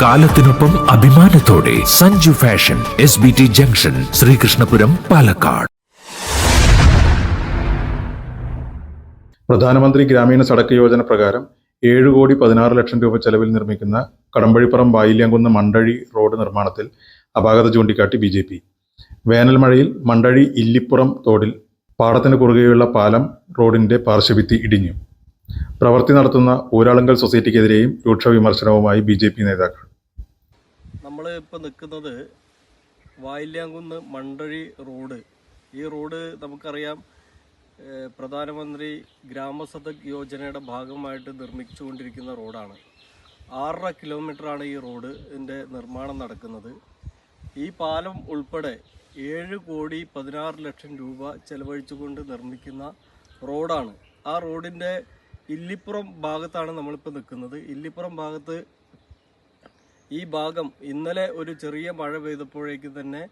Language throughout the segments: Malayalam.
കാലത്തിനൊപ്പം അഭിമാനത്തോടെ Sanju fashion S B T junction Sreekrishnapuram Palakkad. പ്രധാനമന്ത്രി ഗ്രാമീണ സടക്ക് യോജന പ്രകാരം ഏഴ് കോടി പതിനാറ് ലക്ഷം രൂപ ചെലവിൽ നിർമ്മിക്കുന്ന കടമ്പഴിപ്പുറം വായില്യാങ്കുന്ന് മണ്ടഴി റോഡ് നിർമ്മാണത്തിൽ അപാകത ചൂണ്ടിക്കാട്ടി ബി ജെ പി. വേനൽ മഴയിൽ മണ്ടഴി ഇല്ലിപ്പുറം തോടിൽ പാടത്തിന് കുറുകെയുള്ള പാലം റോഡിന്റെ പാർശ്വഭിത്തി ഇടിഞ്ഞു. പ്രവൃത്തി നടത്തുന്ന ഊരാളുങ്കൽ സൊസൈറ്റിക്കെതിരെയും രൂക്ഷ വിമർശനവുമായി ബി നേതാക്കൾ. നമ്മൾ ഇപ്പോൾ നിൽക്കുന്നത് വായില്യാങ്കുന്ന് മണ്ടഴി റോഡ്. ഈ റോഡ് നമുക്കറിയാം പ്രധാനമന്ത്രി ഗ്രാമസദക് യോജനയുടെ ഭാഗമായിട്ട് നിർമ്മിച്ചുകൊണ്ടിരിക്കുന്ന റോഡാണ്. ആറര കിലോമീറ്ററാണ് ഈ റോഡിന്റെ നിർമ്മാണം നടക്കുന്നത്. ഈ പാലം ഉൾപ്പെടെ ഏഴ് കോടി പതിനാറ് ലക്ഷം രൂപ ചെലവഴിച്ചുകൊണ്ട് നിർമ്മിക്കുന്ന റോഡാണ്. ആ റോഡിന്റെ ഇല്ലിപ്പുറം ഭാഗത്താണ് നമ്മളിപ്പോൾ നിൽക്കുന്നത് ഇല്ലിപ്പുറം ഭാഗത്ത് ഈ ഭാഗം ഇന്നലെ ഒരു ചെറിയ മഴ പെയ്തപ്പോഴേക്ക് തന്നെ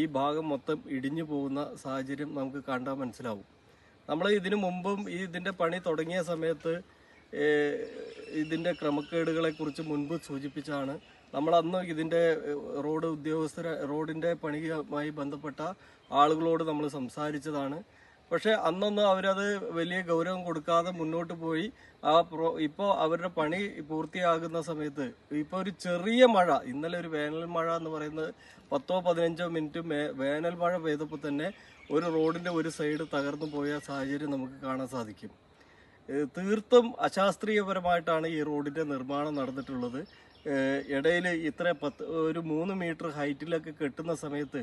ഈ ഭാഗം മൊത്തം ഇടിഞ്ഞു പോകുന്ന സാഹചര്യം നമുക്ക് കണ്ടാൽ മനസ്സിലാവും. നമ്മൾ ഇതിനു മുമ്പും ഈ ഇതിന്റെ പണി തുടങ്ങിയ സമയത്ത് ഇതിന്റെ ക്രമക്കേടുകളെ കുറിച്ച് മുൻപ് സൂചിപ്പിച്ചാണ് നമ്മൾ അന്ന് ഇതിന്റെ റോഡ് ഉദ്യോഗസ്ഥരെ റോഡിന്റെ പണിയുമായി ബന്ധപ്പെട്ട ആളുകളോട് നമ്മൾ സംസാരിച്ചതാണ്. പക്ഷേ അന്നൊന്നും അവരത് വലിയ ഗൗരവം കൊടുക്കാതെ മുന്നോട്ട് പോയി. ആ പ്രോ ഇപ്പോൾ അവരുടെ പണി പൂർത്തിയാകുന്ന സമയത്ത് ഇപ്പോൾ ഒരു ചെറിയ മഴ ഇന്നലെ ഒരു വേനൽ മഴ എന്ന് പറയുന്നത് പത്തോ പതിനഞ്ചോ മിനിറ്റ് വേനൽ മഴ പെയ്തപ്പോൾ തന്നെ ഒരു റോഡിന്റെ ഒരു സൈഡ് തകർന്നു പോയ സാഹചര്യം നമുക്ക് കാണാൻ സാധിക്കും. തീർത്തും അശാസ്ത്രീയപരമായിട്ടാണ് ഈ റോഡിന്റെ നിർമ്മാണം നടന്നിട്ടുള്ളത്. ഇടയിൽ ഇത്ര പത്ത് ഒരു മൂന്ന് മീറ്റർ ഹൈറ്റിലൊക്കെ കെട്ടുന്ന സമയത്ത്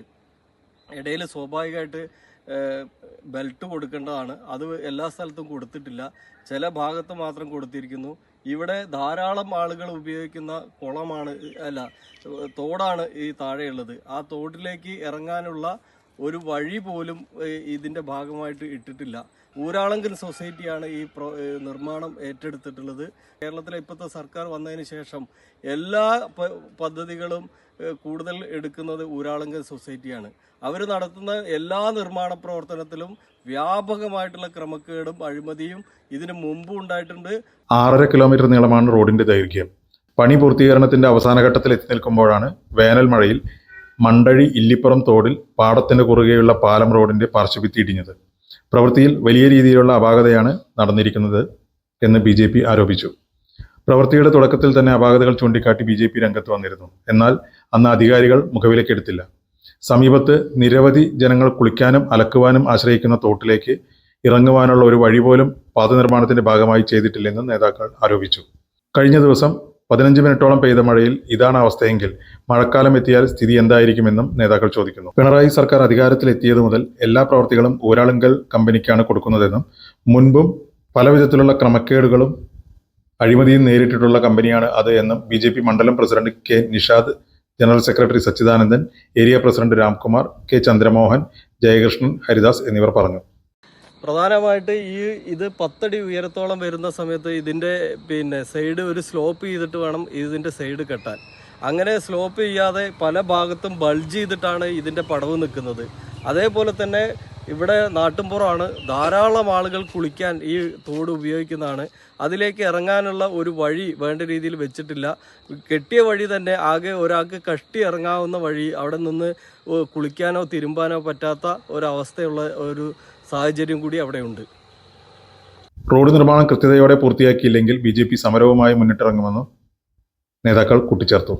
ഇടയിൽ സ്വാഭാവികമായിട്ട് ബെൽറ്റ് കൊടുക്കേണ്ടതാണ്. അത് എല്ലാ സ്ഥലത്തും കൊടുത്തിട്ടില്ല. ചില ഭാഗത്ത് മാത്രം കൊടുത്തിരിക്കുന്നു. ഇവിടെ ധാരാളം ആളുകൾ ഉപയോഗിക്കുന്ന കുളമാണ് അല്ല തോടാണ് ഈ താഴെയുള്ളത്. ആ തോട്ടിലേക്ക് ഇറങ്ങാനുള്ള ഒരു വഴി പോലും ഇതിന്റെ ഭാഗമായിട്ട് ഇട്ടിട്ടില്ല. ഊരാളങ്കൻ സൊസൈറ്റിയാണ് ഈ നിർമ്മാണം ഏറ്റെടുത്തിട്ടുള്ളത്. കേരളത്തിലെ ഇപ്പോഴത്തെ സർക്കാർ വന്നതിന് ശേഷം എല്ലാ പദ്ധതികളും കൂടുതൽ എടുക്കുന്നത് ഊരാളങ്കൽ സൊസൈറ്റിയാണ്. അവർ നടത്തുന്ന എല്ലാ നിർമ്മാണ പ്രവർത്തനത്തിലും വ്യാപകമായിട്ടുള്ള ക്രമക്കേടും അഴിമതിയും ഇതിനു മുമ്പും ഉണ്ടായിട്ടുണ്ട്. ആറര കിലോമീറ്റർ നീളമാണ് റോഡിന്റെ ദൈർഘ്യം. പണി പൂർത്തീകരണത്തിന്റെ അവസാന ഘട്ടത്തിൽ എത്തി നിൽക്കുമ്പോഴാണ് വേനൽ മഴയിൽ മണ്ടഴി ഇല്ലിപ്പുറം തോടിൽ പാടത്തിന് കുറുകെയുള്ള പാലം റോഡിന്റെ പാർശ്വഭിത്തി ഇടിഞ്ഞത്. പ്രവൃത്തിയിൽ വലിയ രീതിയിലുള്ള അപാകതയാണ് നടന്നിരിക്കുന്നത് എന്ന് ബി ജെ പി ആരോപിച്ചു. പ്രവൃത്തിയുടെ തുടക്കത്തിൽ തന്നെ അപാകതകൾ ചൂണ്ടിക്കാട്ടി ബി ജെ പി രംഗത്ത് വന്നിരുന്നു. എന്നാൽ അന്ന് അധികാരികൾ മുഖവിലക്കെടുത്തില്ല സമീപത്ത് നിരവധി ജനങ്ങൾ കുളിക്കാനും അലക്കുവാനും ആശ്രയിക്കുന്ന തോട്ടിലേക്ക് ഇറങ്ങുവാനുള്ള ഒരു വഴി പോലും പാത നിർമ്മാണത്തിന്റെ ഭാഗമായി ചെയ്തിട്ടില്ലെന്നും നേതാക്കൾ ആരോപിച്ചു. കഴിഞ്ഞ ദിവസം പതിനഞ്ച് മിനിറ്റോളം പെയ്ത മഴയിൽ ഇതാണ് അവസ്ഥയെങ്കിൽ മഴക്കാലം എത്തിയാൽ സ്ഥിതി എന്തായിരിക്കുമെന്നും നേതാക്കൾ ചോദിക്കുന്നു. പിണറായി സർക്കാർ അധികാരത്തിലെത്തിയത് മുതൽ എല്ലാ പ്രവർത്തികളും ഊരാളുങ്കൽ കമ്പനിക്കാണ് കൊടുക്കുന്നതെന്നും മുൻപും പല വിധത്തിലുള്ള ക്രമക്കേടുകളും അഴിമതിയും നേരിട്ടിട്ടുള്ള കമ്പനിയാണ് അത് എന്നും ബി ജെ പി മണ്ഡലം president K Nishad general secretary Sachidanandan area president Ramkumar K Chandramohan Jayakrishnan Haridas എന്നിവർ പറഞ്ഞു. പ്രധാനമായിട്ട് ഈ ഇത് പത്തടി ഉയരത്തോളം വരുന്ന സമയത്ത് ഇതിന്റെ പിന്നെ സൈഡ് ഒരു സ്ലോപ്പ് ചെയ്തിട്ട് വേണം ഇതിന്റെ സൈഡ് കെട്ടാൻ. അങ്ങനെ സ്ലോപ്പ് ചെയ്യാതെ പല ഭാഗത്തും ബൾജ് ചെയ്തിട്ടാണ് ഇതിന്റെ പടവ് നിൽക്കുന്നത്. അതേപോലെ തന്നെ ഇവിടെ നാട്ടുംപുറമാണ് ധാരാളം ആളുകൾ കുളിക്കാൻ ഈ തോട് ഉപയോഗിക്കുന്നതാണ്. അതിലേക്ക് ഇറങ്ങാനുള്ള ഒരു വഴി വേണ്ട രീതിയിൽ വെച്ചിട്ടില്ല. കെട്ടിയ വഴി തന്നെ ആകെ ഒരാൾക്ക് കഷ്ടി ഇറങ്ങാവുന്ന വഴി അവിടെ നിന്ന് കുളിക്കാനോ തിരുമ്പാനോ പറ്റാത്ത ഒരവസ്ഥയുള്ള ഒരു സാഹചര്യം കൂടി അവിടെയുണ്ട്. റോഡ് നിർമ്മാണം കൃത്യതയോടെ പൂർത്തിയാക്കിയില്ലെങ്കിൽ ബി ജെ പി സമരവുമായി മുന്നിട്ടിറങ്ങുമെന്നും നേതാക്കൾ കൂട്ടിച്ചേർത്തു.